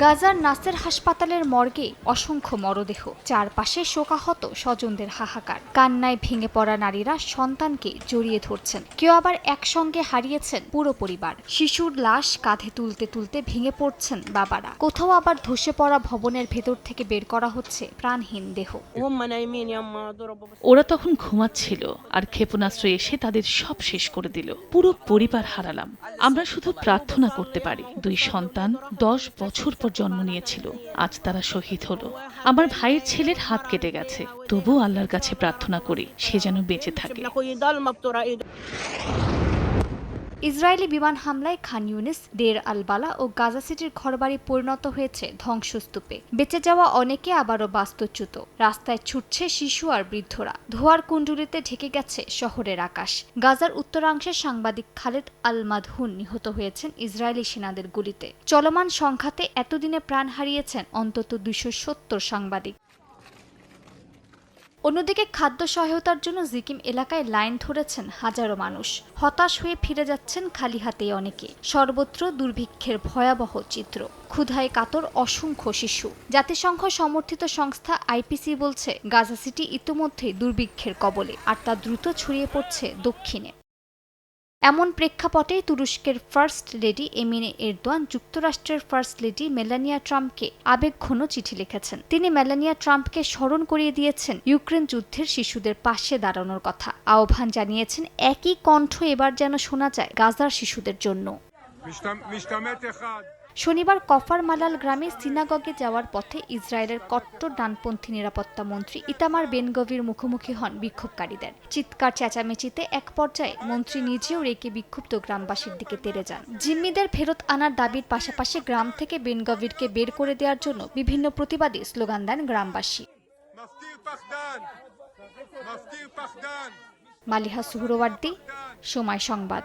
গাজার নাসের হাসপাতালের মর্গে অসংখ্য মরদেহ। চারপাশে শোকাহত স্বজনদের হাহাকার। কান্নায় ভেঙে পড়া নারীরা সন্তানকে জড়িয়ে ধরছেন। কেউ আবার একসঙ্গে হারিয়েছেন পুরো পরিবার। শিশুর লাশ কাঁধে তুলতে তুলতে ভেঙে পড়ছেন বাবারা। কোথাও আবার ধসে পড়া ভবনের ভেতর থেকে বের করা হচ্ছে প্রাণহীন দেহ। ওরা তখন ঘুমাচ্ছিল আর ক্ষেপণাস্ত্র এসে তাদের সব শেষ করে দিল। পুরো পরিবার হারালাম। আমরা শুধু প্রার্থনা করতে পারি। দুই সন্তান দশ বছর পর জন্ম নিয়েছিল। আজ তারা শহীদ হলো। আমার ভাইয়ের ছেলের হাত কেটে গেছে। তবু আল্লাহর কাছে প্রার্থনা করি, সে যেন বেঁচে থাকে। ইসরায়েলি বিমান হামলায় খান ইউনিস, দের আল বালা ও গাজা সিটির ঘরবাড়ি পরিণত হয়েছে ধ্বংসস্তূপে। বেঁচে যাওয়া অনেকে আবারও বাস্তুচ্যুত। রাস্তায় ছুটছে শিশু আর বৃদ্ধরা। ধোয়ার কুণ্ডুলিতে ঢেকে গেছে শহরের আকাশ। গাজার উত্তরাংশের সাংবাদিক খালেদ আল মাদহুন নিহত হয়েছেন ইসরায়েলি সেনাদের গুলিতে। চলমান সংঘাতে এতদিনে প্রাণ হারিয়েছেন অন্তত দুইশো সত্তর সাংবাদিক। অন্যদিকে খাদ্য সহায়তার জন্য জিকিম এলাকায় লাইন ধরেছেন হাজারো মানুষ। হতাশ হয়ে ফিরে যাচ্ছেন খালি হাতেই অনেকে। সর্বত্র দুর্ভিক্ষের ভয়াবহ চিত্র। ক্ষুধায় কাতর অসংখ্য শিশু। জাতিসংঘ সমর্থিত সংস্থা আইপিসি বলছে, গাজা সিটি ইতোমধ্যেই দুর্ভিক্ষের কবলে, আর তা দ্রুত ছড়িয়ে পড়ছে দক্ষিণে। এমন প্রেক্ষাপটে তুরস্কের ফার্স্ট লেডি এমিনে এরদোয়ান যুক্তরাষ্ট্রের ফার্স্ট লেডি মেলানিয়া ট্রাম্পকে আবেগঘন চিঠি লিখেছেন। তিনি মেলানিয়া ট্রাম্পকে স্মরণ করিয়ে দিয়েছেন ইউক্রেন যুদ্ধের শিশুদের পাশে দাঁড়ানোর কথা। আহ্বান জানিয়েছেন, একই কণ্ঠ এবার যেন শোনা যায় গাজার শিশুদের জন্য। শনিবার কফার মালাল গ্রামে সিনাগগে যাওয়ার পথে ইসরায়েলের কট্টর ডানপন্থী নিরাপত্তা মন্ত্রী ইতামার বেনগভির মুখোমুখি হন বিক্ষোভকারীদের। চিৎকার চেঁচামেচিতে এক পর্যায়ে মন্ত্রী নিজেও রেখে বিক্ষুব্ধ গ্রামবাসীর দিকে তেরে যান। জিম্মিদের ফেরত আনার দাবির পাশাপাশি গ্রাম থেকে বেনগভিরকে বের করে দেওয়ার জন্য বিভিন্ন প্রতিবাদী স্লোগান দেন গ্রামবাসী। মালিহা সুহরওয়ার্দী সময় সংবাদ।